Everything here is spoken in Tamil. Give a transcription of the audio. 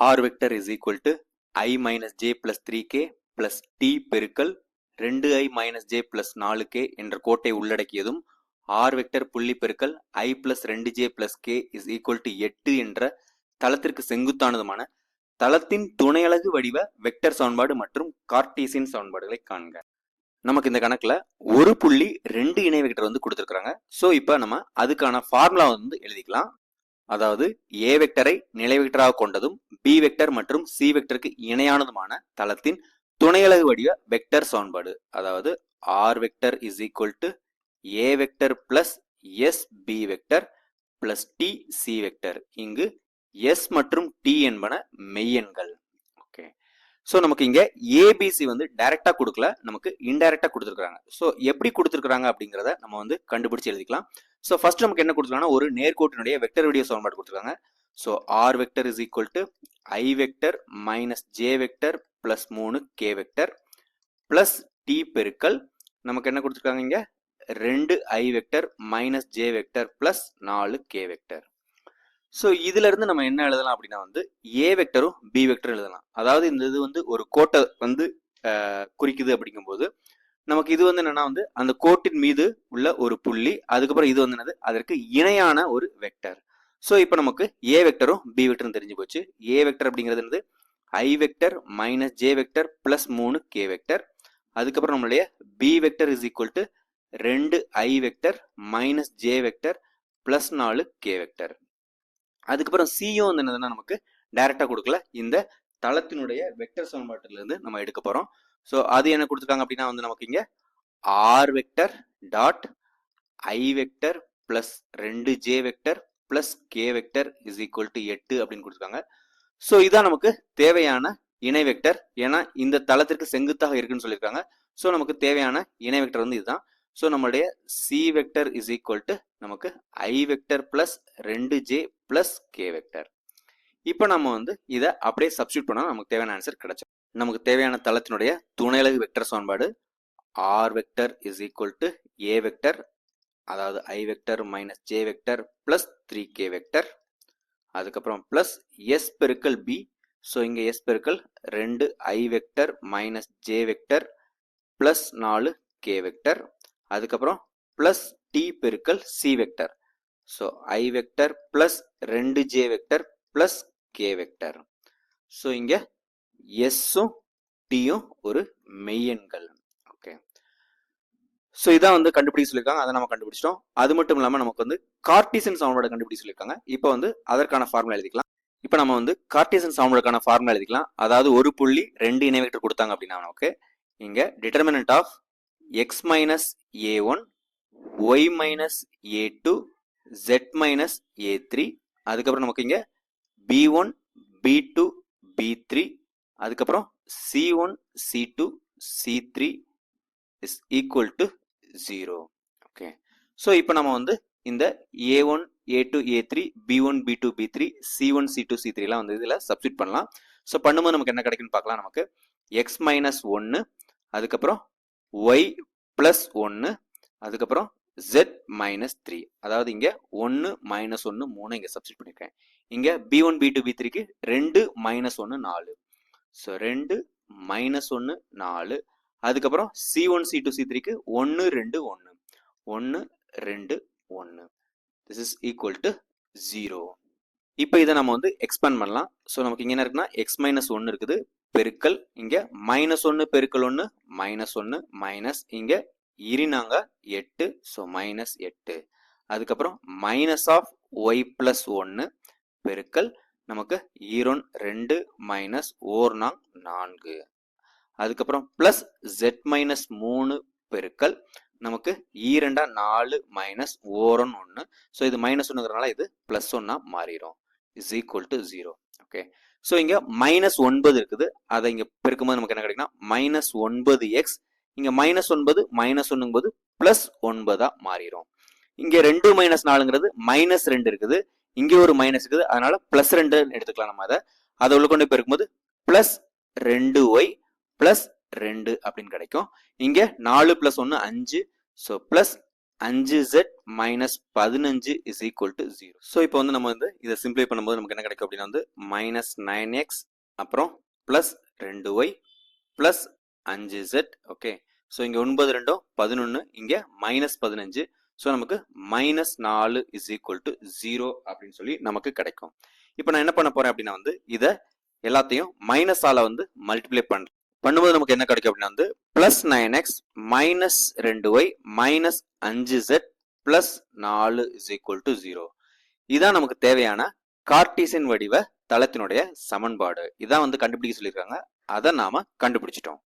R vector is equal to I minus J plus three K plus T பெருக்கல் ரெண்டு ஐ மைனஸ் ஜே பிளஸ் நாலு கே என்ற கோட்டை உள்ளடக்கியதும் ஆர் வெக்டர் புள்ளி பெருக்கல் ஐ பிளஸ் ரெண்டு J plus K is equal to எட்டு என்ற தளத்திற்கு செங்குத்தானதுமான தளத்தின் துணையலகு வடிவ வெக்டர் சமன்பாடு மற்றும் கார்டீசியன் சமன்பாடுகளை காண்க. நமக்கு இந்த கணக்கில் ஒரு புள்ளி ரெண்டு இணை வெக்டர் வந்து கொடுத்துருக்குறாங்க. ஸோ இப்போ நம்ம அதுக்கான ஃபார்முலா வந்து எழுதிக்கலாம். அதாவது ஏ வெக்டரை நிலை வெக்டராக கொண்டதும் பி வெக்டர் மற்றும் சி வெக்டருக்கு இணையானதுமான தளத்தின் துணையலகு வடிவ வெக்டர் சமன்பாடு. அதாவது R vector is equal to A vector plus S B vector plus T C vector. இங்கு எஸ் மற்றும் டி என்பன மெய்யெண்கள் ஸோ நமக்கு இங்கே ஏபிசி வந்து டைரெக்டாக கொடுக்கல நமக்கு இன்டைரக்டாக கொடுத்துருக்காங்க ஸோ எப்படி கொடுத்துருக்காங்க அப்படிங்கிறத நம்ம வந்து கண்டுபிடிச்சு எழுதிக்கலாம். ஸோ ஃபர்ஸ்ட் நமக்கு என்ன கொடுத்துருக்காங்கன்னா ஒரு நேர்கோட்டினுடைய வெக்டர் வீடியோ சமன்பாடு கொடுத்துருக்காங்க. So R vector is equal to I vector minus J vector plus மூணு கே வெக்டர் பிளஸ் டி பெருக்கல் நமக்கு என்ன கொடுத்துருக்காங்க இங்கே? ரெண்டு I vector minus J vector plus நாலு கே வெக்டர் ஸோ இதுல இருந்து நம்ம என்ன எழுதலாம் அப்படின்னா வந்து ஏ வெக்டரும் பி வெக்டரும் எழுதலாம். அதாவது இந்த இது வந்து ஒரு கோட்டை வந்து குறிக்குது அப்படிங்கும்போது நமக்கு இது வந்து என்னன்னா வந்து அந்த கோட்டின் மீது உள்ள ஒரு புள்ளி அதுக்கப்புறம் இது வந்து என்னது? அதற்கு இணையான ஒரு வெக்டர் ஸோ இப்போ நமக்கு ஏ வெக்டரும் பி வெக்டரும் தெரிஞ்சு போச்சு. ஏ வெக்டர் அப்படிங்கிறது என்னது? I vector minus J vector plus மூணு கே வெக்டர் அதுக்கப்புறம் நம்மளுடைய B vector is equal to ரெண்டு I vector minus J vector plus நாலு கே வெக்டர் அதுக்கப்புறம் சியும் வந்து என்னதுன்னா நமக்கு டைரெக்டாக கொடுக்கல. இந்த தளத்தினுடைய வெக்டர் சமன்பாட்டிலிருந்து நம்ம எடுக்க போகிறோம் ஸோ அது என்ன கொடுத்துருக்காங்க அப்படின்னா வந்து நமக்கு இங்கே R vector dot I vector plus ரெண்டு J vector plus K vector is equal to எட்டு அப்படின்னு கொடுத்துருக்காங்க. ஸோ இதான் நமக்கு தேவையான இணை வெக்டர் ஏன்னா இந்த தளத்திற்கு செங்குத்தாக இருக்குன்னு சொல்லியிருக்காங்க. ஸோ நமக்கு தேவையான இணை வெக்டர் வந்து இதுதான். ஸோ நம்மளுடைய C vector is equal to நமக்கு ஐ வெக்டர் பிளஸ் ரெண்டு ஜே பிளஸ் கே வெக்டர் இப்போ நம்ம வந்து இதை அப்படியே சப்ஸ்டியூட் பண்ணால் நமக்கு தேவையான ஆன்சர் கிடைச்சோம் நமக்கு தேவையான தளத்தினுடைய துணையலகு வெக்டர் சமன்பாடு R vector is equal to A vector அதாவது I vector minus J vector plus three K vector அதுக்கப்புறம் பிளஸ் எஸ் பெருக்கல் பி ஸோ இங்கே எஸ் பெருக்கல் ரெண்டு I vector minus J vector plus நாலு கே வெக்டர் அதுக்கப்புறம் பிளஸ் டி பெருக்கல் C vector so I vector plus ரெண்டு J vector plus K vector so இங்கே எஸ்ஸும் டியும் ஒரு மெய்யெண்கள். ஓகே ஸோ இதான் வந்து கண்டுபிடிக்க சொல்லியிருக்காங்க. அதை நம்ம கண்டுபிடிச்சிட்டோம். அது மட்டும் இல்லாமல் நமக்கு வந்து கார்டிசன் சமன்பாடு கண்டுபிடிக்க சொல்லியிருக்காங்க. இப்போ வந்து அதற்கான ஃபார்முலா எழுதிக்கலாம். இப்போ நம்ம வந்து கார்டிசன் சமன்பாடுக்கான ஃபார்முலா எழுதிக்கலாம். அதாவது ஒரு புள்ளி ரெண்டு இணை வெக்டர் கொடுத்தாங்க அப்படின்னா நமக்கு இங்கே determinant of X minus A one Y minus A two Z minus A three அதுக்கப்புறம் நமக்கு இங்க B one B two B three அதுக்கப்புறம் C one C two C three is equal to zero okay so இப்போ நம்ம வந்து இந்த A one A two A three B one B two B three C one C two C வந்து இதில் சப்ஸ்டியூட் பண்ணலாம். ஸோ பண்ணும்போது நமக்கு என்ன கிடைக்குன்னு பார்க்கலாம். நமக்கு எக்ஸ் மைனஸ் ஒன்று அதுக்கப்புறம் ஒய் ப்ளஸ் ஒன்று அதுக்கப்புறம் ஜெட் மைனஸ் த்ரீ அதாவது இங்கே ஒன்று மைனஸ் ஒன்று மூணு இங்கே சப்ஸ்டியூட் பண்ணியிருக்கேன் இங்கே B one B two B த்ரீக்கு ரெண்டு மைனஸ் ஒன்று நாலு. ஸோ ரெண்டு மைனஸ் ஒன்று நாலு. அதுக்கப்புறம் C one C two C த்ரீக்கு ஒன்று ரெண்டு ஒன்று ஒன்று ரெண்டு ஒன்று this is equal to zero இப்போ இதை நம்ம வந்து எக்ஸ்பேண்ட் பண்ணலாம். ஸோ நமக்கு இங்கே என்ன இருக்குன்னா எக்ஸ் மைனஸ் ஒன்று இருக்குது. பெருக்கல் இங்கே மைனஸ் ஒன்று பெருக்கல் ஒன்று மைனஸ் ஒன்று மைனஸ் இங்கே இரினாங்க எட்டு ஸோ மைனஸ் எட்டு. அதுக்கப்புறம் மைனஸ் ஆஃப் ஒய் ப்ளஸ் ஒன்று பெருக்கல் நமக்கு ஈரோன் ரெண்டு மைனஸ் ஓர்னாங் நான்கு. அதுக்கப்புறம் ப்ளஸ் ஜெட் மைனஸ் மூணு பெருக்கல் நமக்கு ஈரெண்டா நாலு மைனஸ் ஓரன் ஒன்று ஸோ இது மைனஸ் ஒன்றுங்கிறனால இது ப்ளஸ் ஒன்னா மாறிடும் is equal to zero okay so இங்கே மைனஸ் ஒன்பது இருக்குது. அதை இங்கே பெருக்கும்போது நமக்கு என்ன கிடைக்குன்னா மைனஸ் ஒன்பது எக்ஸ் இங்கே மைனஸ் ஒன்பது மைனஸ் ஒன்றுங்கும்போது ப்ளஸ் ஒன்பதாக மாறிடும் இங்கே ரெண்டு மைனஸ் நாலுங்கிறது மைனஸ் ரெண்டு இருக்குது. இங்கே ஒரு மைனஸ் இருக்குது. அதனால ப்ளஸ் ரெண்டு எடுத்துக்கலாம் நம்ம அதை. அதை உள்ள கொண்டு போய் பெருக்கும்போது ப்ளஸ் ரெண்டு ஒய் ப்ளஸ் ரெண்டு அப்படின்னு கிடைக்கும். இங்கே நாலு ப்ளஸ் ஒன்று அஞ்சு. ஸோ ப்ளஸ் அஞ்சு ஜெட் மைனஸ் பதினஞ்சு is equal to zero so இப்போ வந்து நம்ம வந்து இதை சிம்பிளை பண்ணும்போது நமக்கு என்ன கிடைக்கும் அப்படின்னா வந்து மைனஸ் நைன் எக்ஸ் அப்புறம் ப்ளஸ் ரெண்டு ஒய் ப்ளஸ் அஞ்சு ஜெட் ஓகே ஸோ இங்கே ஒன்பது ரெண்டும் பதினொன்று இங்கே மைனஸ் பதினஞ்சு. ஸோ நமக்கு மைனஸ் நாலு இஸ் ஈக்குவல் டு ஜீரோ அப்படின்னு சொல்லி நமக்கு கிடைக்கும். இப்போ நான் என்ன பண்ண போறேன் அப்படின்னா வந்து இதை எல்லாத்தையும் மைனஸால் வந்து மல்டிப்ளை பண்றேன் பண்ணும்போது நமக்கு என்ன கிடைக்கும் அப்படின்னா வந்து பிளஸ் நைன் எக்ஸ் மைனஸ் ரெண்டு ஒய் மைனஸ் அஞ்சு செட் பிளஸ் நாலு இஸ் ஈக்குவல் டு ஜீரோ இதான் நமக்கு தேவையான கார்டீசியன் வடிவ தளத்தினுடைய சமன்பாடு. இதான் வந்து கண்டுபிடிக்க சொல்லியிருக்காங்க. அதை நாம கண்டுபிடிச்சிட்டோம்.